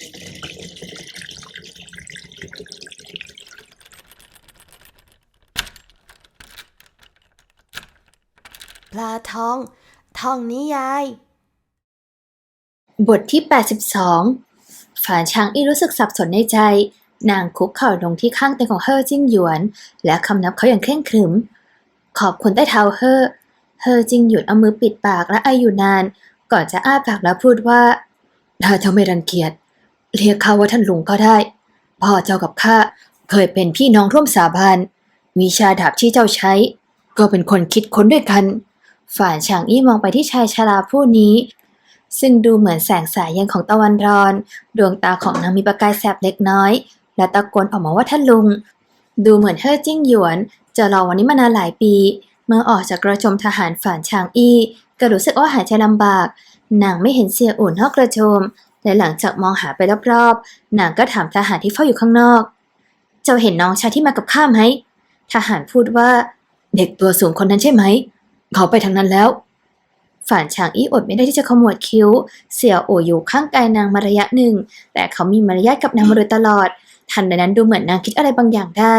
ปลาทอง ทองนิยาย บทที่ 82 ฝานช้างอี้รู้สึกสับสนในใจ นางคุกเข่าลงที่ข้างเตียงของเฮอจิ้งหยวน และคำนับเขาอย่างเคร่งครึม ขอบคุณใต้เท้าเฮอ เฮอจิ้งหยวนเอามือปิดปากและไออยู่นาน ก่อนจะอ้าปากแล้วพูดว่า ถ้าเจ้าไม่รังเกียจ เรียกข้าว่าท่านลุงก็ได้ พ่อเจ้ากับข้าเคยเป็นพี่น้องร่วมสาบานวิชาดาบที่เจ้าใช้ ก็เป็นคนคิดค้นด้วยกัน ฝ่านฉางอี้มองไปที่ชายชราผู้นี้ ซึ่งดูเหมือนแสงสายยังของตะวันรอน ดวงตาของนางมีประกายแสบเล็กน้อย และตะโกนออกมาว่าท่านลุง ดูเหมือนเฮ่อจิ้งหยวน จะรอวันนี้มานานหลายปี เมื่อออกจากกระโจมทหารฝ่านชางอี้ ก็รู้สึกว่าหายใจลำบากนางไม่เห็นเสียอุ่นนอกกระโจม และหลังจากมองหาไปรอบๆนางก็ถามทหารที่เฝ้าอยู่ข้างนอก เจ้าเห็นน้องชายที่มากับข้าไหมทหารพูดว่า เด็กตัวสูงคนนั้นใช่ไหมเขาไปทางนั้นแล้วฝ่านฉางอี้อดไม่ได้ที่จะขมวดคิ้ว เสี่ยวโออยู่ข้างกายนางมาระยะหนึ่ง แต่เขามีมารยาทกับนางมาโดยตลอด ทันใดนั้นดูเหมือนนางคิดอะไรบางอย่างได้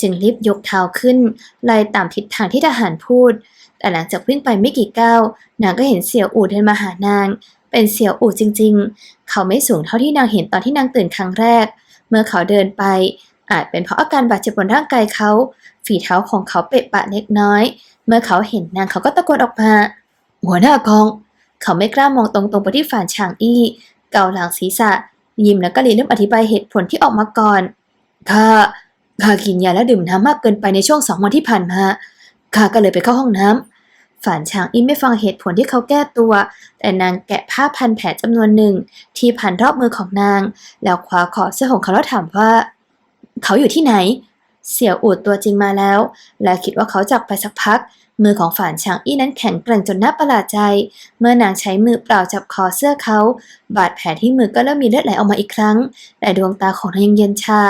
จึงรีบยกเท้าขึ้นไล่ตามทิศทางที่ทหารพูด แต่หลังจากวิ่งไปไม่กี่ก้าว นางก็เห็นเสี่ยวอู่เดินมาหานาง เป็นเสี่ยวอู่จริง ๆ เขาไม่สูงเท่าที่นางเห็นตอนที่นางตื่นครั้งแรก เมื่อเขาเดินไป อาจเป็นเพราะอาการบาดเจ็บบนร่างกายเขา ฝีเท้าของเขาเปะปะเล็กน้อย เมื่อเขาเห็นนางเขาก็ตะโกนออกมา หัวหน้ากอง เขาไม่กล้ามองตรงๆไปที่ฝ่านฉางอี้ เกาหลังศีรษะ ยิ้มแล้วก็เลยเริ่มอธิบายเหตุผลที่ออกมาก่อนข้าข้ากินยาและดื่มน้ำมากเกินไปในช่วงสองวันที่ผ่านมาข้าก็เลยไปเข้าห้องน้ำ ฝานฉางอี้ไม่ฟังเหตุผลที่เขาแก้ตัว แต่นางแกะผ้าพันแผลจำนวนหนึ่ง ที่พันรอบมือของนาง แล้วคว้าคอเสื้อของเขาแล้วถามว่า เขาอยู่ที่ไหน เสี่ยวอูดตัวจริงมาแล้ว และคิดว่าเขาจากไปสักพัก มือของฝานฉางอี้นั้นแข็งแกร่งจนน่าประหลาดใจ เมื่อนางใช้มือเปล่าจับคอเสื้อเขา บาดแผลที่มือก็เริ่มมีเลือดไหลออกมาอีกครั้ง แต่ดวงตาของนางยังเย็นชา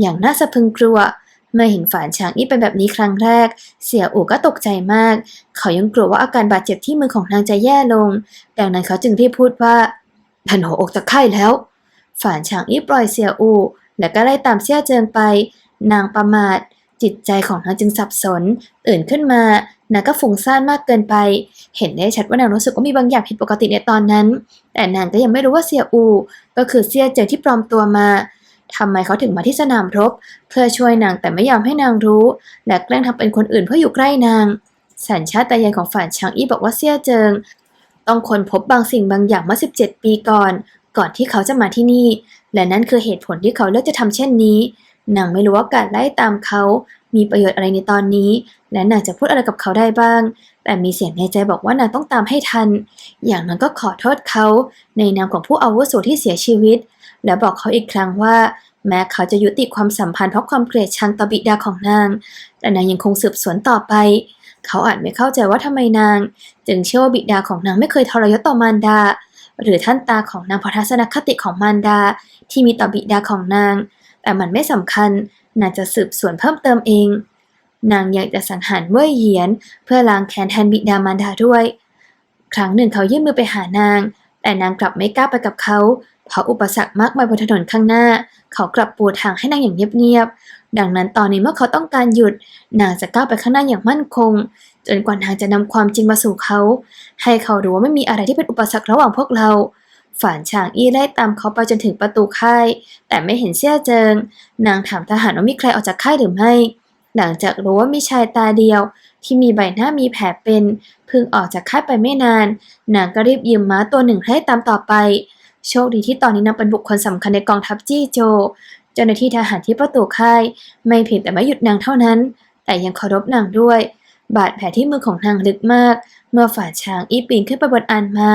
อย่างน่าสะพึงกลัว เมื่อเห็นฝานฉางอี้เป็นแบบนี้ครั้งแรก เสี่ยอู่ก็ตกใจมาก เขายังกลัวว่าอาการบาดเจ็บที่มือของนางจะแย่ลง ดังนั้นเขาจึงรีบพูดว่าท่านหัวอกจะไข้แล้ว ฝานฉางอี้ปล่อยเสี่ยอู่และก็ไล่ตามเสี่ยเจิงไป นางประมาท จิตใจของนางจึงสับสน ตื่นขึ้นมานางก็ฟุ้งซ่านมากเกินไป เห็นได้ชัดว่านางรู้สึกว่ามีบางอย่างผิดปกติในตอนนั้น แต่นางก็ยังไม่รู้ว่าเสี่ยอู ก็คือเสี่ยเจิงที่ปลอมตัวมา ทำไมเขาถึงมาที่สนามรบ เพื่อช่วยนางแต่ไม่ยอมให้นางรู้ และแกล้งทำเป็นคนอื่นเพื่ออยู่ใกล้นาง สัญชาตญาณของฝ่านชางอี้บอกว่าเสี่ยเจิง ต้องค้นพบบางสิ่งบางอย่างเมื่อ 17 ปีก่อน ก่อนที่เขาจะมาที่นี่ และนั่นคือเหตุผลที่เขาเลือกจะทำเช่นนี้ นางไม่รู้ว่าการไล่ตามเขา มีประโยชน์อะไรในตอนนี้ และนางจะพูดอะไรกับเขาได้บ้าง แต่มีเสียงในใจบอกว่านางต้องตามให้ทัน อย่างนั้นก็ขอโทษเขา ในนามของผู้อาวุโสที่เสียชีวิต และบอกเขาอีกครั้งว่า แม้เขาจะยุติความสัมพันธ์เพราะความเกลียดชังต่อบิดาของนาง แต่นางยังคงสืบสวนต่อไป เขาอาจไม่เข้าใจว่าทำไมนาง จึงเชื่อว่าบิดาของนางไม่เคยทรยศต่อมารดา หรือท่านตาของนางเพราะทัศนคติของมารดา ที่มีต่อบิดาของนาง แต่มันไม่สำคัญนางจะสืบสวนเพิ่มเติมเอง นางอยากจะสังหารเว่ยเหียน เพื่อล้างแค้นแทนบิดามารดาด้วย ครั้งหนึ่งเขายื่นมือไปหานาง แต่นางกลับไม่กล้าไปกับเขา เพราะอุปสรรคมากมายบนถนนข้างหน้า เขากลับปูทางให้นางอย่างเงียบๆ ดังนั้นตอนนี้เมื่อเขาต้องการหยุด นางจะก้าวไปข้างหน้าอย่างมั่นคง จนกว่านางจะนำความจริงมาสู่เขา ให้เขารู้ว่าไม่มีอะไรที่เป็นอุปสรรคระหว่างพวกเรา ฝานฉางอี้ไล่ตามเขาไปจนถึงประตูค่าย แต่ไม่เห็นเสี่ยเจิง นางถามทหารว่ามีใครออกจากค่ายหรือไม่ หลังจากรู้ว่ามีชายตาเดียวที่มีใบหน้ามีแผลเป็นเพิ่งออกจากค่ายไปไม่นาน นางก็รีบยืมม้าตัวหนึ่งให้ตามต่อไป โชคดีที่ตอนนี้นางเป็นบุคคลสำคัญในกองทัพจี้โจ เจ้าหน้าที่ทหารที่ประตูค่าย ไม่เพียงแต่ไม่หยุดนางเท่านั้น แต่ยังเคารพนางด้วย บาดแผลที่มือของนางลึกมาก เมื่อฝ่าช้างอีปีนขึ้นไปบนอานม้า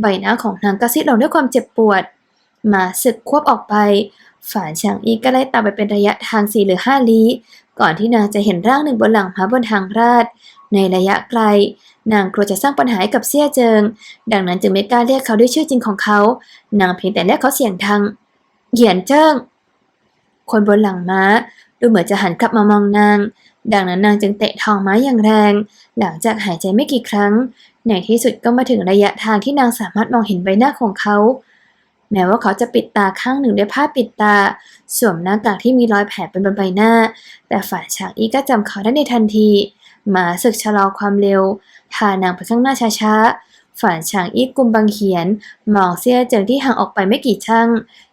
ใบหน้าของนางก็ซีดลงด้วยความเจ็บปวดหมาศึกควบออกไป ฝ่าช้างอีก็ไล่ตามไปเป็นระยะทางสี่หรือห้าลี้ก่อนที่นางจะเห็นร่างหนึ่งบนหลังม้าบนทางราดในระยะไกล นางกลัวจะสร้างปัญหาให้กับเสี่ยเจิง ดังนั้นจึงไม่กล้าเรียกเขาด้วยชื่อจริงของเขา นางเพียงแต่เรียกเขาเสียงดังเหยียนเจิ้ง คนบนหลังม้า ดูเหมือนจะหันกลับมามองนาง ดังนั้นนางจึงเตะทองม้าอย่างแรง หลังจากหายใจไม่กี่ครั้ง ในที่สุดก็มาถึงระยะทางที่นางสามารถมองเห็นใบหน้าของเขา แม้ว่าเขาจะปิดตาข้างหนึ่งด้วยผ้าปิดตา สวมหน้ากากที่มีรอยแผลเป็นบนใบหน้า แต่ฝ่ายฉางอีก็จำเขาได้ในทันที หมาศึกชะลอความเร็ว พานางไปข้างหน้าช้าๆ ฝ่ายฉางอีกุมบังเขียน มองเสี้ยเจิงที่ห่างออกไปไม่กี่ช่าง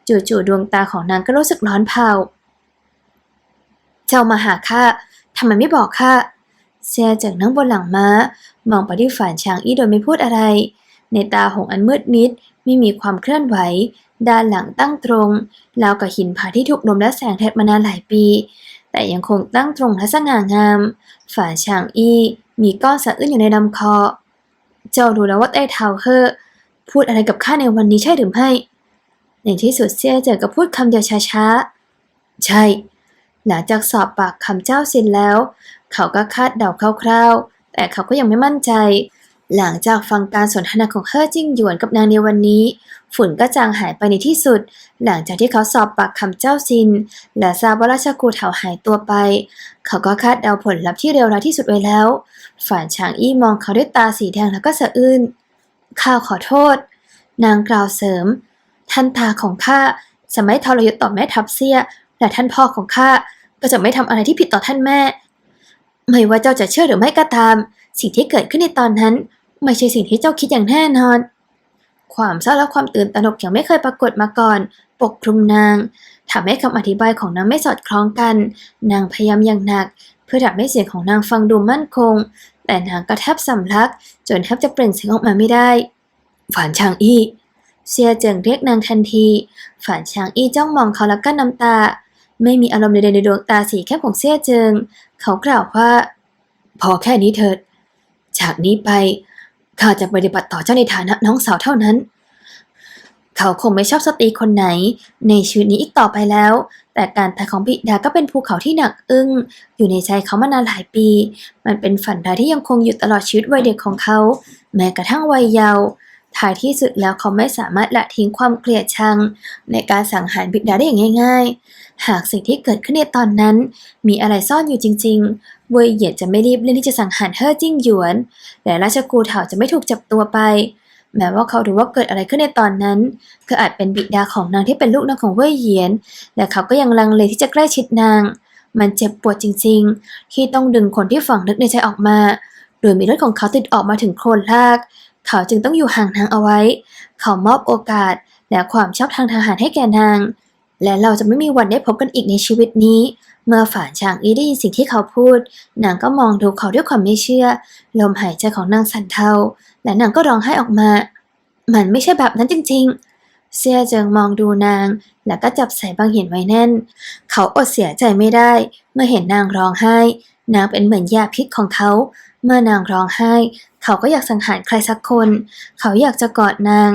จู่ๆดวงตาของนางก็รู้สึกร้อนเผา เจ้ามาหาข้าทำไมไม่บอกข้าเสียเจิงนั่งบนหลังม้า มองไปที่ฝ่ายฉางอี้โดยไม่พูดอะไร ในตาหงอันมืดมิดไม่มีความเคลื่อนไหว ด้านหลังตั้งตรงราวกับหินผาที่ถูกลมและแสงแทดมานานหลายปี แต่ยังคงตั้งตรงและสง่างาม ฝ่ายฉางอี้ มีก้อนสะอื้นอยู่ในลำคอ เจ้ารู้แล้วว่าไต้เท้าเฮอพูดอะไรกับข้าในวันนี้ใช่หรือไม่ ในที่สุดเสียเจอก็พูดคำเดียวช้าๆ ใช่ หลังจากสอบปากคำเจ้าเสร็จแล้ว เขาก็คาดเดาคร่าวๆ แต่เขาก็ยังไม่มั่นใจ หลังจากฟังการสนทนาของเฮ่อจิ้งหยวนกับนางในวันนี้ ฝุ่นก็จางหายไปในที่สุด หลังจากที่เขาสอบปากคำเจ้าซิน และทราบว่าราชกูเถาหายตัวไป เขาก็คาดเดาผลลัพธ์ที่เร็วร้ายที่สุดไว้แล้ว ฝ่านฉางอี้มองเขาด้วยตาสีแดงแล้วก็สะอื้นข้าขอโทษ นางกล่าวเสริม ท่านตาของข้าจะไม่ทรยศต่อแม่ทัพเสียและท่านพ่อของข้าก็จะไม่ทำอะไรที่ผิดต่อท่านแม่ ไม่ว่าเจ้าจะเชื่อหรือไม่ก็ตาม สิ่งที่เกิดขึ้นในตอนนั้น ไม่ใช่สิ่งที่เจ้าคิดอย่างแน่นอน ความเศร้าและความตื่นตระหนกอย่างไม่เคยปรากฏมาก่อน ปกคลุมนางทำให้คำอธิบายของนางไม่สอดคล้องกัน นางพยายามอย่างหนัก เพื่อทำให้เสียงของนางฟังดูมั่นคง แต่นางก็แทบสำลัก จนแทบจะเปล่งเสียงออกมาไม่ได้ ฝานชางอี้เซียเจิงเรียกนางทันที ฝานชางอี้จ้องมองเขาแล้วก็น้ำตา ไม่มีอารมณ์ใดๆในดวงตาสีแคบของเซียเจิง เขากล่าวว่า พอแค่นี้เถิด จากนี้ไป ข้าจะปฏิบัติต่อเจ้าในฐานะน้องสาวเท่านั้น เขาคงไม่ชอบสตรีคนไหน ในชีวิตนี้อีกต่อไปแล้ว แต่การตายของบิดาก็เป็นภูเขาที่หนักอึ้ง อยู่ในใจเขามานานหลายปี มันเป็นฝันร้ายที่ยังคงอยู่ตลอดชีวิตวัยเด็กของเขา แม้กระทั่งวัยเยาว์ท้ายที่สุดแล้วเขาไม่สามารถละทิ้งความเกลียดชัง ในการสังหารบิดาได้อย่างง่าย ๆ หากสิ่งที่เกิดขึ้นในตอนนั้น มีอะไรซ่อนอยู่จริง ๆ เวยเหยียดจะไม่รีบเร่งที่จะสังหารเฮ่อจิ้งหยวน และราชกูเถาจะไม่ถูกจับตัวไป แม้ว่าเขารู้ว่าเกิดอะไรขึ้นในตอนนั้น ก็อาจเป็นบิดาของนางที่เป็นลูกนางของเว่ยเหยียน และเขาก็ยังลังเลที่จะใกล้ชิดนาง มันเจ็บปวดจริง ๆ ที่ต้องดึงคนที่ฝังลึกในใจออกมา โดยมีเลือดของเขาติดออกมาถึงโคลนราก เขาจึงต้องอยู่ห่างนางเอาไว้ เขามอบโอกาสและความชอบทางทหารให้แก่นาง และเราจะไม่มีวันได้พบกันอีกในชีวิตนี้ เมื่อฝานชางอีได้ยินสิ่งที่เขาพูด นางก็มองดูเขาด้วยความไม่เชื่อ ลมหายใจของนางสั่นเทา และนางก็ร้องไห้ออกมา มันไม่ใช่แบบนั้นจริง ๆ เซียเจิงมองดูนาง แล้วก็จับสายบางเหียนไว้แน่น เขาอดเสียใจไม่ได้ เมื่อเห็นนางร้องไห้ นางเป็นเหมือนยาพิษของเขา เมื่อนางร้องไห้ เขาก็อยากสังหารใครสักคน เขาอยากจะกอดนาง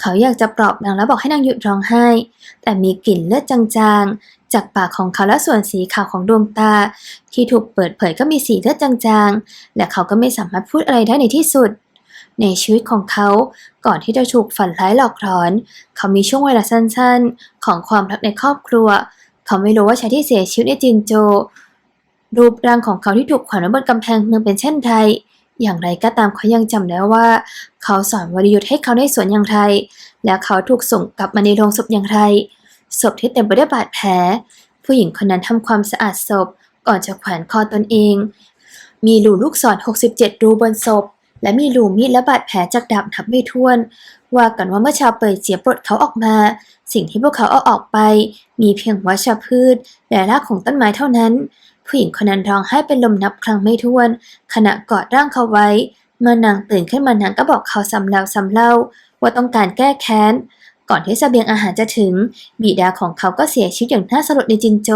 เขาอยากจะปลอบนางแล้วบอกให้นางหยุดร้องไห้ แต่มีกลิ่นเลือดจางๆ จากปากของเขาและส่วนสีขาวของดวงตา ที่ถูกเปิดเผยก็มีสีเลือดจางๆ และเขาก็ไม่สามารถพูดอะไรได้ในที่สุดในชีวิตของเขาก่อนที่จะถูกฝันร้ายหลอกหลอน เขามีช่วงเวลาสั้นๆ ของความรักในครอบครัว เขาไม่รู้ว่าชายที่เสียชีวิตในจินโจ รูปร่างของเขาที่ถูกแขวนไว้บนกำแพงเมืองเป็นเช่นไรอย่างไรก็ตามเขายังจำได้ว่า เขาสอนวรยุทธ์ให้เขาในสวนอย่างไร และเขาถูกส่งกลับมาในโรงศพอย่างไรศพที่เต็มไปด้วยบาดแผล ผู้หญิงคนนั้นทำความสะอาดศพก่อนจะแขวนคอตนเอง มีรูลูกศร 67 รูบนศพ และมีรูมีดและบาดแผลจากดาบนับไม่ถ้วน ว่ากันว่าเมื่อชาวเปิดเจียปลดเขาออกมา สิ่งที่พวกเขาเอาออกไป มีเพียงวัชพืชและรากของต้นไม้เท่านั้น ผู้หญิงคนนั้นร้องไห้เป็นลมนับครั้งไม่ถ้วน ขณะกอดร่างเขาไว้ เมื่อนางตื่นขึ้นมานางก็บอกเขาซ้ำแล้วซ้ำเล่า ว่าต้องการแก้แค้น ก่อนที่เสบียงอาหารจะถึง บิดาของเขาก็เสียชีวิตอย่างน่าสลดในจินโจ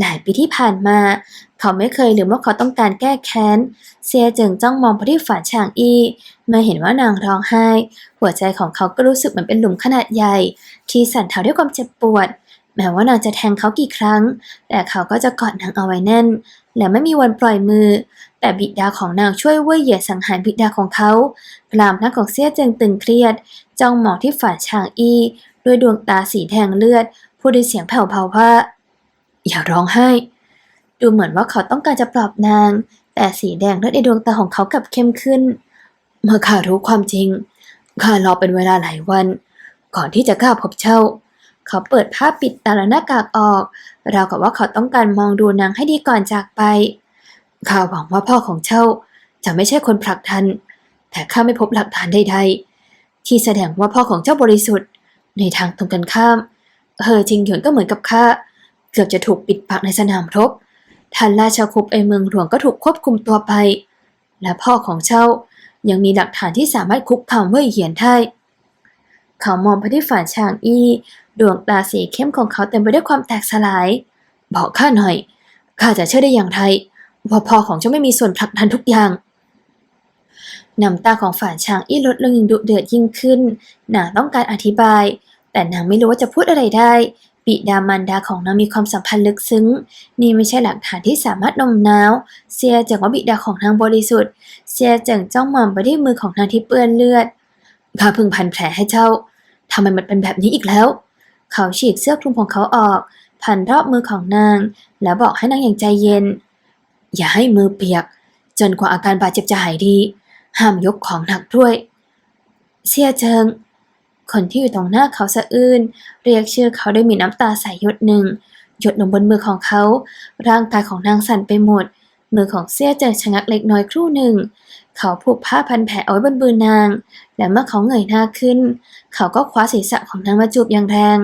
หลายปีที่ผ่านมา เขาไม่เคยลืมว่าเขาต้องการแก้แค้น เซียเจิงจ้องมองไปที่ฝาฉางอี้เมื่อเห็นว่านางร้องไห้ หัวใจของเขาก็รู้สึกเหมือนเป็นหลุมขนาดใหญ่ ที่สั่นเทาด้วยความเจ็บปวด แม้ว่านางจะแทงเขากี่ครั้ง แต่เขาก็จะกอดนางเอาไว้แน่น และไม่มีวันปล่อยมือ แต่บิดาของนางช่วยเว่ยเหยียดสังหารบิดาของเขากลามหน้าของเซี่ยเจิงตึงเครียด จ้องมองที่ฝ่าฉางอี้ด้วยดวงตาสีแดงเลือด พูดด้วยเสียงแผ่วเบาว่า อย่าร้องไห้ ดูเหมือนว่าเขาต้องการจะปลอบนาง แต่สีแดงเลือดในดวงตาของเขากลับเข้มขึ้น เมื่อข้ารู้ความจริงข้ารอเป็นเวลาหลายวัน ก่อนที่จะกล้าพบเจ้า เขาเปิดผ้าปิดตาและหน้ากากออก ราวกับว่าเขาต้องการมองดูนางให้ดีก่อนจากไป ข้าหวังว่าพ่อของเจ้าจะไม่ใช่คนผลักดัน แต่ข้าไม่พบหลักฐานใดๆ ที่แสดงว่าพ่อของเจ้าบริสุทธิ์ ในทางตรงกันข้าม เฮอจิงหยวนก็เหมือนกับข้า เกือบจะถูกปิดปากในสนามรบท่านราชาคุปไอเมืองหลวงก็ถูกควบคุมตัวไป และพ่อของเจ้ายังมีหลักฐานที่สามารถคุกคามเว่ยเหยียนได้ เขามองไปที่ฝ่านชางอี้ดวงตาสีเข้มของเขาเต็มไปด้วยความแตกสลาย บอกข้าหน่อย ข้าจะเชื่อได้อย่างไรว่าพ่อของเจ้าไม่มีส่วนผลักดันทุกอย่างน้ำตาของฝ่านชางอี้ลดลงอย่งดุเดือดยิ่งขึ้นนางต้องการอธิบาย แต่นางไม่รู้ว่าจะพูดอะไรได้บิดามารดาของนางมีความสัมพันธ์ลึกซึ้ง นี่ไม่ใช่หลักฐานที่สามารถนมน้าว เสียจากว่าบิดาของนางบริสุทธิ์ เสียจังจ้องมองไปที่มือของนางที่เปื้อนเลือดข้าพิ่งพันแผลให้เจ้า ทำไมมันเป็นแบบนี้อีกแล้ว เขาฉีกเสื้อคลุมของเขาออก พันรอบมือของนาง แล้วบอกให้นางอย่างใจเย็น อย่าให้มือเปียก จนกว่าอาการบาดเจ็บจะหายดี ห้ามยกของหนักด้วย เสียเจิง คนที่อยู่ตรงหน้าเขาสะอื้นเรียกชื่อเขาด้วยมีน้ำตาใสหยดหนึ่งหยดลงบนมือของเขา ร่างกายของนางสั่นไปหมด มือของเสียเจิงชะงักเล็กน้อยครู่หนึ่ง เขาผูกผ้าพันแผลเอาไว้บนมือนาง และเมื่อเขาเงยหน้าขึ้น เขาก็คว้าศีรษะของนางมาจูบอย่างแรง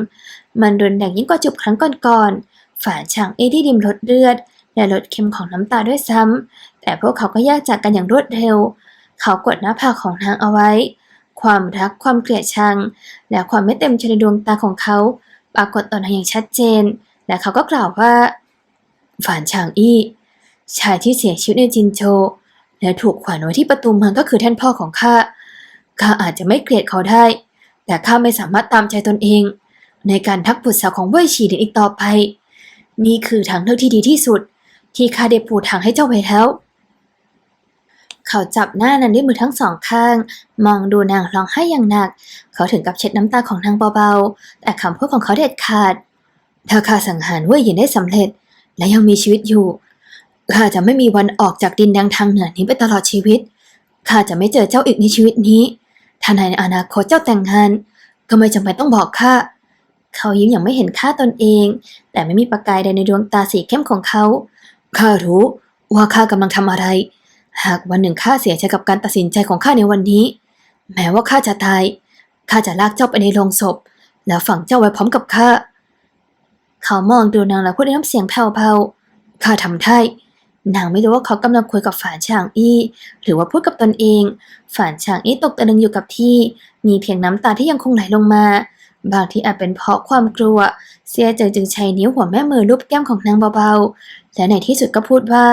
มันรุนแรงยิ่งกว่าจูบครั้งก่อนๆฝาฉางเอที่ดิมลดเลือด และลดเค็มของน้ำตาด้วยซ้ำ แต่พวกเขาก็แยกจากกันอย่างรวดเร็ว เขากดหน้าผากของนางเอาไว้ ความรัก ความเกลียดชัง และความไม่เต็มใจในดวงตาของเขา ปรากฏต่อนางอย่างชัดเจน และเขาก็กล่าวว่าฝานฉางอี้ ชายที่เสียชีวิตในจินโจและถูกขวานไว้ที่ประตูเมืองก็คือท่านพ่อของข้า ข้าอาจจะไม่เกลียดเขาได้ แต่ข้าไม่สามารถตามใจตนเอง ในการทักบุตรสาวของเว่ยฉีหลินอีกต่อไป นี่คือทางเลือกที่ดีที่สุด ที่ข้าได้ปูทางให้เจ้าไว้แล้ว เขาจับหน้านางด้วยมือทั้งสองข้าง มองดูนางร้องไห้อย่างหนัก เขาถึงกับเช็ดน้ำตาของนางเบาๆ แต่คำพูดของเขาเด็ดขาด ถ้าข้าสังหารเว่ยหยินได้สำเร็จ และยังมีชีวิตอยู่ ข้าจะไม่มีวันออกจากดินแดงทางเหนือนี้ไปตลอดชีวิต ข้าจะไม่เจอเจ้าอีกในชีวิตนี้ ถ้าในอนาคตเจ้าแต่งงาน ก็ไม่จำเป็นต้องบอกข้า เขายิ้มอย่างไม่เห็นค่าตนเอง แต่ไม่มีประกายใดในดวงตาสีเข้มของเขา ข้ารู้ว่าข้ากำลังทำอะไร หากวันหนึ่งข้าเสียใจกับการตัดสินใจของข้าในวันนี้ แม้ว่าข้าจะตาย ข้าจะลากเจ้าไปในโลงศพ แล้วฝังเจ้าไว้พร้อมกับข้า เขามองดูนางแล้วพูดด้วยน้ำเสียงแผ่วๆข้าทำได้ นางไม่รู้ว่าเขากำลังคุยกับฝานฉางอี้ หรือว่าพูดกับตนเอง ฝานฉางอี้ตกตะลึงอยู่กับที่ มีเพียงน้ำตาที่ยังคงไหลลงมา บางทีอาจเป็นเพราะความกลัว เสียเจอจึงใช้นิ้วหัวแม่มือลูบแก้มของนางเบาๆ และในที่สุดก็พูดว่า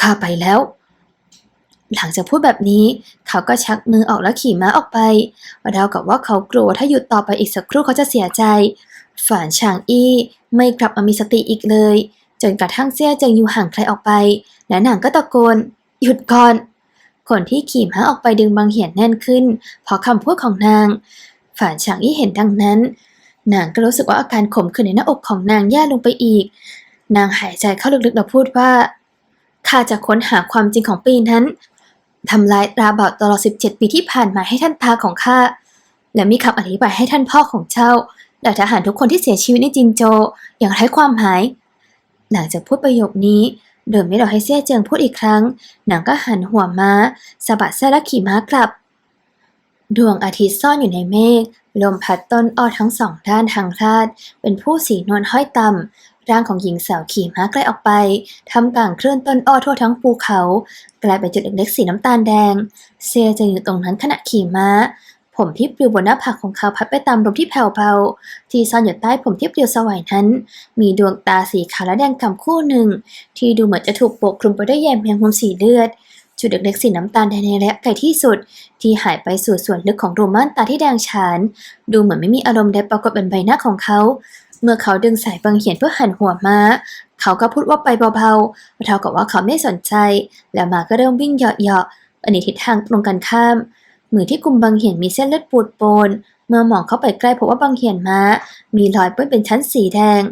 ข้าไปแล้ว หลังจากพูดแบบนี้ เขาก็ชักมือออกแล้วขี่ม้าออกไปราวกับว่าเขากลัวถ้าหยุดต่อไปอีกสักครู่เขาจะเสียใจ ฝานฉางอี้ไม่กลับมามีสติอีกเลย จนกระทั่งเซี่ยเจิงอยู่ห่างไกลออกไป และนางก็ตะโกน หยุดก่อน คนที่ขี่ม้าออกไปดึงบางเหียนแน่นขึ้น เพราะคำพูดของนาง ฝานฉางอี้เห็นดังนั้น นางก็รู้สึกว่าอาการขมขื่นในหน้าอกของนางแย่ลงไปอีก นางหายใจเข้าลึกๆแล้วพูดว่าข้าจะค้นหาความจริงของปีนั้นทำลายตราบาตลอด 17 ปีที่ผ่านมาให้ท่านตาของข้า และมีคำอธิบายให้ท่านพ่อของเจ้าและทหารทุกคนที่เสียชีวิตในจินโจ อย่างไร้ความหมาย หลังจากพูดประโยคนี้ โดยไม่รอให้เซี่ยเจิงพูดอีกครั้ง นางก็หันหัวม้าสะบัดเส้นและขี่ม้ากลับ ดวงอาทิตย์ซ่อนอยู่ในเมฆ ลมพัดต้นอ้อทั้งสองด้านทางพลาด เป็นผู้สีนวลห้อยต่ำ ร่างของหญิงสาวขี่ม้าใกล้ออกไปทำกลางเคลื่อนต้นอ้อทั่วทั้งภูเขา กลายเป็นจุดเล็กๆสีน้ำตาลแดง เซียจะอยู่ตรงนั้นขณะขี่ม้า ผมที่ปลิวบนหน้าผากของเขาพัดไปตามลมที่แผ่วเบาที่ซ่อนอยู่ใต้ผมที่ปลิวสวายนั้น มีดวงตาสีขาวและแดงกำคู่หนึ่ง ที่ดูเหมือนจะถูกปกคลุมไปด้วยแยมแมงมุมสีเลือด จุดเล็กๆสีน้ำตาลแดงในระยะไกลที่สุด ที่หายไปสู่ส่วนลึกของรูม่านตาที่แดงฉาน ดูเหมือนไม่มีอารมณ์ใดปรากฏบนใบหน้าของเขา เมื่อเขาดึงสายบังเหียนเพื่อหันหัวม้า เขาก็พูดว่าไปเบาๆเท่ากับว่าเขาไม่สนใจ แล้วม้าก็เริ่มวิ่งเหาะๆไปในทิศทางตรงกันข้าม มือที่กุมบังเหียนมีเส้นเลือดปูดโปน เมื่อมองเข้าไปใกล้พบว่าบังเหียนม้า มีรอยเปื้อนเป็นชั้นสีแดง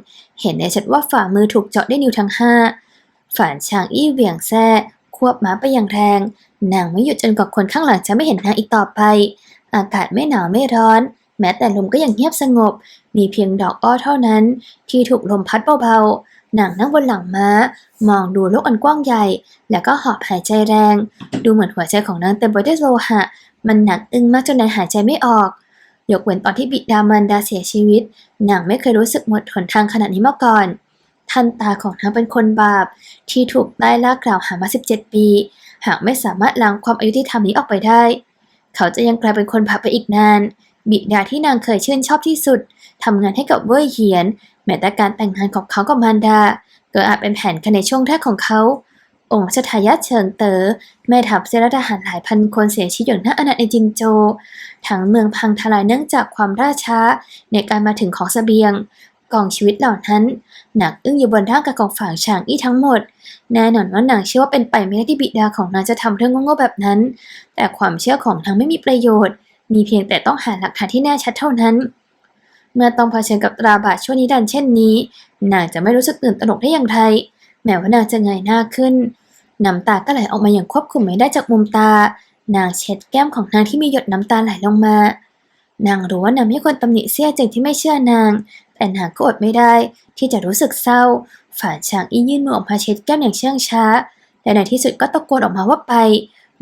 เห็นได้ชัดว่าฝ่ามือถูกเจาะด้วยนิ้วทั้งห้าฝานช้างอี้เหวี่ยงแซ่ควบม้าไปอย่างแรง นางไม่หยุดจนกว่าคนข้างหลังจะไม่เห็นนางอีกต่อไป อากาศไม่หนาวไม่ร้อน แม้แต่ลมก็ยังเงียบสงบ มีเพียงดอกอ้อเท่านั้น ที่ถูกลมพัดเบาๆนางนั่งบนหลังม้า มองดูโลกอันกว้างใหญ่ แล้วก็หอบหายใจแรง ดูเหมือนหัวใจของนางเต็มไปด้วยโลหะ มันหนักอึ้งมากจนนางหายใจไม่ออก ยกเว้นตอนที่บิดามารดาเสียชีวิต นางไม่เคยรู้สึกหมดหนทางขนาดนี้มาก่อน ท่านตาของนางเป็นคนบาป ที่ถูกได้ล่ากล่าวหามา 17 ปี หากไม่สามารถล้างความอายุที่ทำนี้ออกไปได้ เขาจะยังกลายเป็นคนบาปไปอีกนาน บิดาที่นางเคยชื่นชอบที่สุดทำงานให้กับเว่ยเหียน แม้แต่การแต่งงานของเขากับมารดา ก็อาจเป็นแผนกันในช่วงแรกของเขา องค์ชทายาเฉิงเตอ๋อแม่ทัพเซราทหารหลายพันคนเสียชีวิตอย่างน่าอนาถในจิงโจ ทั้งเมืองพังทลายเนื่องจากความล่าช้าในการมาถึงของเสบียง กองชีวิตเหล่านั้น หนักอึ้งอยู่บนร่างกายของฝ่ายฉางอี้ทั้งหมด แน่นอนว่านางเชื่อว่าเป็นไปไม่ได้ที่บิดาของนางจะทำเรื่องโง่ๆแบบนั้น แต่ความเชื่อของนางไม่มีประโยชน์ มีเพียงแต่ต้องหาหลักฐานที่แน่ชัดเท่านั้น เมื่อต้องเผชิญกับตราบาปชั่วนิรันดร์เช่นนี้ นางจะไม่รู้สึกตื่นตระหนกได้อย่างไร แม้ว่านางจะเงยหน้าขึ้น น้ำตาก็ไหลออกมาอย่างควบคุมไม่ได้จากมุมตา นางเช็ดแก้มของนางที่มีหยดน้ำตาไหลลงมา นางรู้ว่านางไม่ควรตำหนิเสี้ยเจิงที่ไม่เชื่อนาง แต่นางก็อดไม่ได้ ที่จะรู้สึกเศร้า ฝ่านฉางอี้ยื่นมือออกมาเช็ดแก้มอย่างเชื่องช้า และในที่สุดก็ตะโกนออกมาว่าไป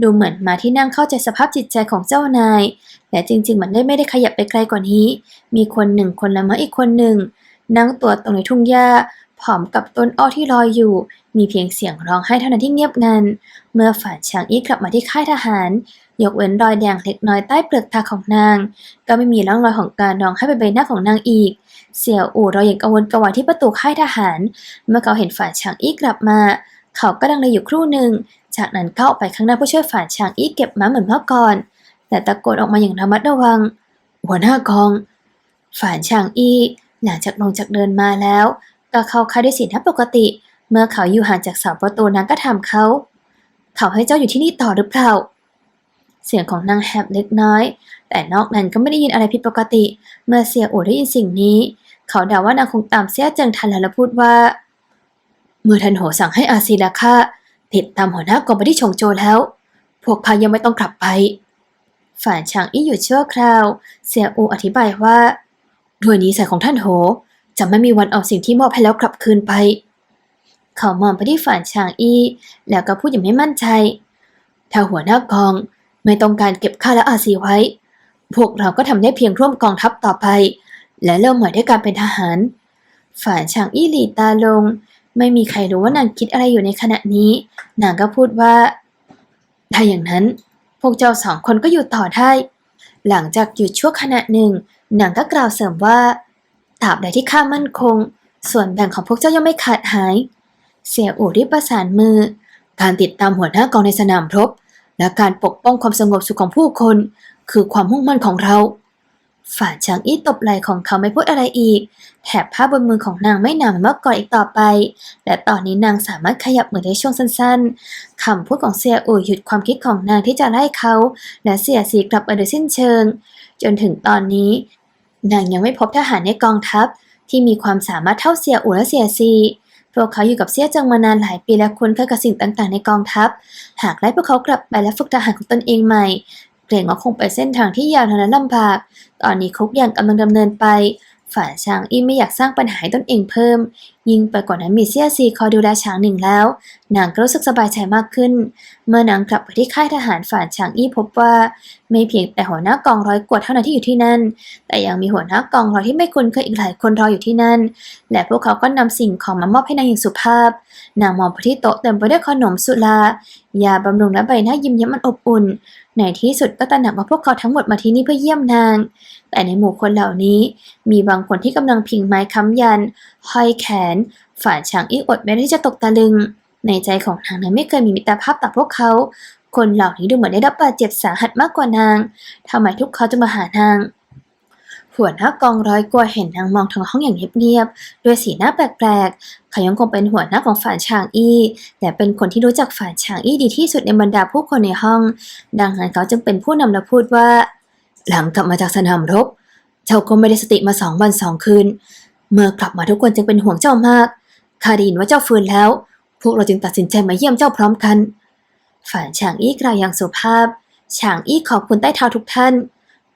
ดูเหมือนมาที่นั่งเข้าใจสภาพจิตใจของเจ้านายและจริง ๆ มันได้ไม่ได้ขยับไปไกลกว่านี้ มีคนหนึ่งคนละมาอีกคนหนึ่งนั่งตัวตรงในทุ่งหญ้า ผอมกับต้นอ้อที่ลอยอยู่ มีเพียงเสียงร้องไห้เท่านั้นที่เงียบงัน เมื่อฝ่านฉางอี้กลับมาที่ค่ายทหาร ยกเว้นรอยแดงเล็กน้อยใต้เปลือกตาของนาง ก็ไม่มีร่องรอยของการร้องไห้บนใบหน้าของนางอีก เสี่ยวอู่รออย่างกังวลกระวายที่ประตูค่ายทหาร เมื่อเขาเห็นฝ่านฉางอี้กลับมา เขาก็ดังเลยอยู่ครู่หนึ่ง จากนั้นก็ออกไปข้างหน้าเพื่อช่วยฝ่านฉางอี้เก็บม้าเหมือนเมื่อก่อน แต่ตะโกนออกมาอย่างระมัดระวัง หัวหน้ากอง ฝ่านฉางอี้หลังจากลงจากเดินมาแล้ว ก็เข้าค่ายด้วยสีหน้าปกติ เมื่อเขาอยู่ห่างจากเสาประตูนางก็ถามเขา เขาให้เจ้าอยู่ที่นี่ต่อหรือเปล่า เสียงของนางแหบเล็กน้อย แต่นอกนั้นก็ไม่ได้ยินอะไรผิดปกติ เมื่อเสียอู่ได้ยินสิ่งนี้ เขาเดาว่านางคงตามเสียเจิงทันแล้วพูดว่า เมื่อทันโหสั่งให้อาซีละข้าติดตามหัวหน้ากองไปที่ชงโจแล้ว พวกข้ายังไม่ต้องกลับไป ฝ่านฉางอี้หยุดชั่วคราว เสียอูอธิบายว่า ด้วยนิสัยของท่านโห จะไม่มีวันเอาสิ่งที่มอบให้แล้วกลับคืนไป เขามองไปที่ฝ่านฉางอี้แล้วก็พูดอย่างไม่มั่นใจ ถ้าหัวหน้ากองไม่ต้องการเก็บข้าและอาซีไว้ พวกเราก็ทำได้เพียงร่วมกองทัพต่อไป และเริ่มใหม่ด้วยการเป็นทหาร ฝ่านฉางอี้หลีตาลง ไม่มีใครรู้ว่านางคิดอะไรอยู่ในขณะนี้ นางก็พูดว่า ถ้าอย่างนั้น พวกเจ้าสองคนก็อยู่ต่อได้ หลังจากหยุดชั่วขณะหนึ่งนางก็กล่าวเสริมว่า ตราบใดที่ข้ามั่นคง ส่วนแบ่งของพวกเจ้ายังไม่ขาดหาย เสียอู่รีบประสานมือ การติดตามหัวหน้ากองในสนามรบ และการปกป้องความสงบสุขของผู้คน คือความมุ่งมั่นของเราฝ่ายชางอี้ตบไหล่ของเขาไม่พูดอะไรอีก แถบผ้าบนมือของนางไม่หนาเหมือนเมื่อก่อนอีกต่อไป และตอนนี้นางสามารถขยับมือได้ช่วงสั้นๆ คำพูดของเสียอู่หยุดความคิดของนางที่จะไล่เขา และเสียสีกลับมาโดยสิ้นเชิง จนถึงตอนนี้ นางยังไม่พบทหารในกองทัพ ที่มีความสามารถเท่าเสียอู่และเสียซีพวกเขาอยู่กับเสียจังมานานหลายปีและคุ้นเคยกับสิ่งต่างๆในกองทัพ หากไล่พวกเขากลับไปและฝึกทหารของตนเองใหม่ เกรงว่าคงไปเส้นทางที่ยาวนานละลำบาก ตอนนี้คุกอย่างกำลังดำเนินไป ฝ่ายช้างอี้ไม่อยากสร้างปัญหาให้ตนเองเพิ่ม ยิ่งไปกว่านั้นมีเซียซีคอยดูแลช้างหนึ่งแล้ว นางก็รู้สึกสบายใจมากขึ้น เมื่อนางกลับไปที่ค่ายทหารฝ่ายช้างอี้พบว่า ไม่เพียงแต่หัวหน้ากองร้อยกวดเท่านั้นที่อยู่ที่นั่น แต่ยังมีหัวหน้ากองร้อยที่ไม่คุ้นเคยอีกหลายคนรออยู่ที่นั่น และพวกเขาก็นำสิ่งของมามอบให้นางอย่างสุภาพ นางมองไปที่โต๊ะเต็มไปด้วยขนมสุรายาบำรุงและใบหน้ายิ้มแย้มมันอบอุ่น ในที่สุดก็ตระหนักว่าพวกเขาทั้งหมดมาที่นี่เพื่อเยี่ยมนาง แต่ในหมู่คนเหล่านี้ มีบางคนที่กำลังพิงไม้ค้ำยัน ห้อยแขน ฝ่านฉางอี้อดแม้ที่จะตกตะลึง ในใจของนางนั้นไม่เคยมีมิตรภาพต่อพวกเขา คนเหล่านี้ดูเหมือนได้รับบาดเจ็บสาหัสมากกว่านางทำไมทุกเขาจะมาหานาง หัวหน้ากองร้อยกลัวเห็นนางมองทางห้องอย่างเงียบๆ ด้วยสีหน้าแปลกๆ เขายังคงเป็นหัวหน้าของฝ่ายฉางอี้และเป็นคนที่รู้จักฝ่ายฉางอี้ดีที่สุดในบรรดาผู้คนในห้อง ดังนั้นเขาจึงเป็นผู้นำและพูดว่า หลังกลับมาจากสนามรบ เจ้าก็ไม่ได้สติมาสองวันสองคืน เมื่อกลับมาทุกคนจึงเป็นห่วงเจ้ามากข้าได้ยินว่าเจ้าฟื้นแล้ว พวกเราจึงตัดสินใจมาเยี่ยมเจ้าพร้อมกัน ฝ่ายฉางอี้กล่าวอย่างสุภาพฉางอี้ขอบคุณใต้เท้าทุกท่าน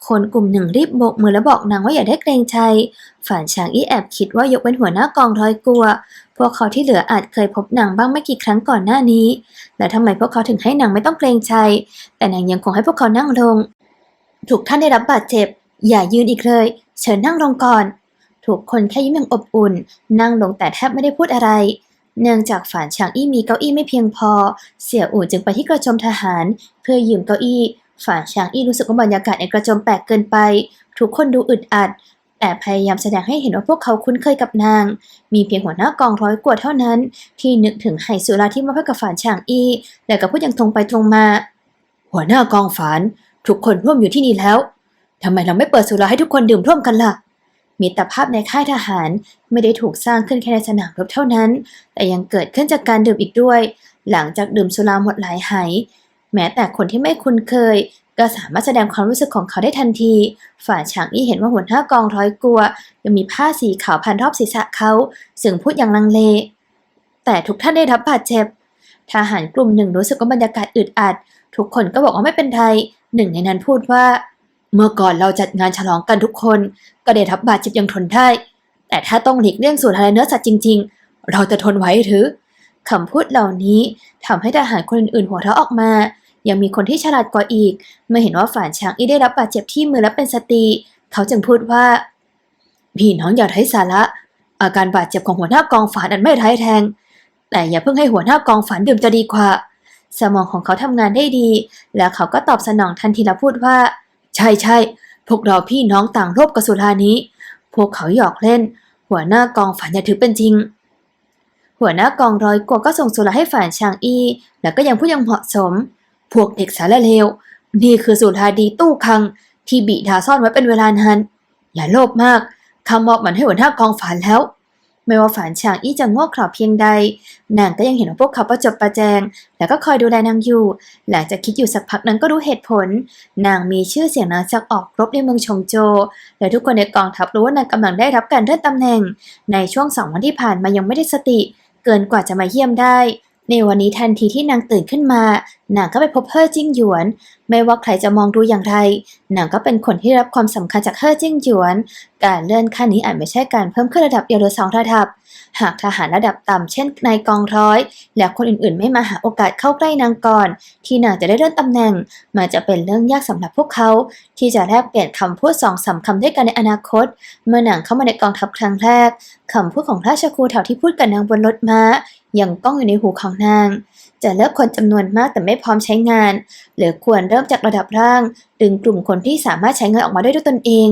คนกลุ่มหนึ่งรีบโบกมือแล้วบอกนางว่าอย่าได้เกรงใจฝานฉางอี้แอบคิดว่ายกเป็นหัวหน้ากองร้อยกลัว พวกเขาที่เหลืออาจเคยพบนางบ้างไม่กี่ครั้งก่อนหน้านี้ และทำไมพวกเขาถึงให้นางไม่ต้องเกรงใจ แต่นางยังคงให้พวกเขานั่งลง ถูกท่านได้รับบาดเจ็บ อย่ายืนอีกเลย เชิญนั่งลงก่อนทุกคนแค่ยิ้มอย่างอบอุ่น นั่งลงแต่แทบไม่ได้พูดอะไรเนื่องจากฝานฉางอี้มีเก้าอี้ไม่เพียงพอ เสี่ยอู่จึงไปที่กระโจมทหาร เพื่อยืมเก้าอี้ ฝานฉางอี้รู้สึกว่าบรรยากาศในกระโจมแปลกเกินไป ทุกคนดูอึดอัด แต่พยายามแสดงให้เห็นว่าพวกเขาคุ้นเคยกับนาง มีเพียงหัวหน้ากองร้อยกว่าเท่านั้น ที่นึกถึงไห่สุราที่มอบให้กับฝานฉางอี้ และก็พูดอย่างตรงไปตรงมา หัวหน้ากองฝาน ทุกคนร่วมอยู่ที่นี่แล้วทำไมเราไม่เปิดสุราให้ทุกคนดื่มร่วมกันล่ะ มิตรภาพในค่ายทหารไม่ได้ถูกสร้างขึ้นแค่ในสนามรบเท่านั้น แต่ยังเกิดขึ้นจากการดื่มอีกด้วย หลังจากดื่มสุราหมดหลายไห แม้แต่คนที่ไม่คุ้นเคย ก็สามารถแสดงความรู้สึกของเขาได้ทันที ฝ่ายฉางอี้เห็นว่าหัวหน้ากองร้อยกลัว ยังมีผ้าสีขาวพันรอบศีรษะเขาซึ่งพูดอย่างลังเล แต่ทุกท่านได้รับบาดเจ็บทหารกลุ่มหนึ่งรู้สึกว่าบรรยากาศอึดอัด ทุกคนก็บอกว่าไม่เป็นไรหนึ่งในนั้นพูดว่า เมื่อก่อนเราจัดงานฉลองกันทุกคน ก็ได้รับบาดเจ็บย่างทนได้ แต่ถ้าต้องหลีกเลี่ยงสูตรอะไรเนื้อสัตว์จริง ๆ เราจะทนไหวหรือ คำพูดเหล่านี้ทำให้ทหารคนอื่นๆหัวเราะออกมา ยังมีคนที่ฉลาดกว่าอีก เมื่อเห็นว่าฝ่านช้างอีได้รับบาดเจ็บที่มือและเป็นสติ เขาจึงพูดว่า พี่น้องอย่าไร้สาระ อาการบาดเจ็บของหัวหน้ากองฝานอันไม่ร้ายแรง แต่อย่าเพิ่งให้หัวหน้ากองฝานดื่มจะดีกว่า สมองของเขาทำงานได้ดี แล้วเขาก็ตอบสนองทันทีและพูดว่า ใช่ใช่พวกเราพี่น้องต่างรบกับสุรานี้ พวกเขาหยอกเล่น หัวหน้ากองฝันอย่าถือเป็นจริง หัวหน้ากองร้อยกว่าก็ส่งสุราให้ฝ่านชางอี้แล้วก็ยังพูดยังเหมาะสม พวกเด็กสารเลว นี่คือสุราดีตู้คัง ที่บิดาซ่อนไว้เป็นเวลานานอย่าโลภมากข้ามอบมันให้หัวหน้ากองฝันแล้ว ไม่ว่าฝานฉางอี้จะโง่เขลาเพียงใด นางก็ยังเห็นว่าพวกเขาประจบประแจง แล้วก็คอยดูแลนางอยู่ หลังจากคิดอยู่สักพักนั้นก็รู้เหตุผล นางมีชื่อเสียงนางจากออกรบในเมืองชงโจ และทุกคนในกองทัพรู้ว่านางกำลังได้รับการเลื่อนตำแหน่ง ในช่วงสองวันที่ผ่านมายังไม่ได้สติ เกินกว่าจะมาเยี่ยมได้ ในวันนี้ทันทีที่นางตื่นขึ้นมา นางก็ไปพบเฮ่อจิ้งหยวน ไม่ว่าใครจะมองดูอย่างไร นางก็เป็นคนที่รับความสำคัญจากเฮ่อจิ้งหยวน การเลื่อนขั้นนี้อาจไม่ใช่การเพิ่มขึ้นระดับเดียวหรือสองระดับ หากทหารระดับต่ำเช่นนายกองร้อย และคนอื่นๆ ไม่มาหาโอกาสเข้าใกล้นางก่อน ที่นางจะได้เลื่อนตำแหน่ง มันจะเป็นเรื่องยากสำหรับพวกเขา ที่จะแลกเปลี่ยนคำพูดสองสามคำด้วยกันในอนาคต เมื่อนางเข้ามาในกองทัพครั้งแรกคำพูดของราชครูแถวที่พูดกับนางบนรถม้ายังก้องอยู่ในหูของนาง จะเลือกคนจำนวนมากแต่ไม่พร้อมใช้งาน หรือควรเริ่มจากระดับร่าง ดึงกลุ่มคนที่สามารถใช้เงินออกมาได้ด้วยตนเอง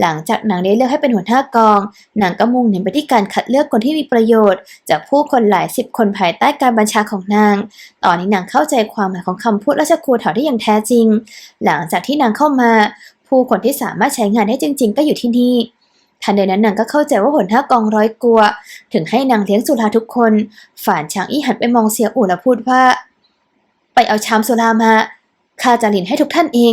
หลังจากนางได้เลือกให้เป็นหัวหน้ากองนางก็มุ่งเน้นไปที่การคัดเลือกคนที่มีประโยชน์ จากผู้คนหลายสิบคนภายใต้การบัญชาของนาง ตอนนี้นางเข้าใจความหมายของคำพูดราชครูแถวได้อย่างแท้จริง หลังจากที่นางเข้ามา ผู้คนที่สามารถใช้งานได้จริง ๆ ก็อยู่ที่นี่ทันใดนั้นนางก็เข้าใจว่าหัวหน้ากองร้อยกลัว ถึงให้นางเลี้ยงสุราทุกคน ฝ่านช้างอี้หันไปมองเสียอู่แล้วพูดว่า ไปเอาชามสุรามาข้าจะหลินให้ทุกท่านเอง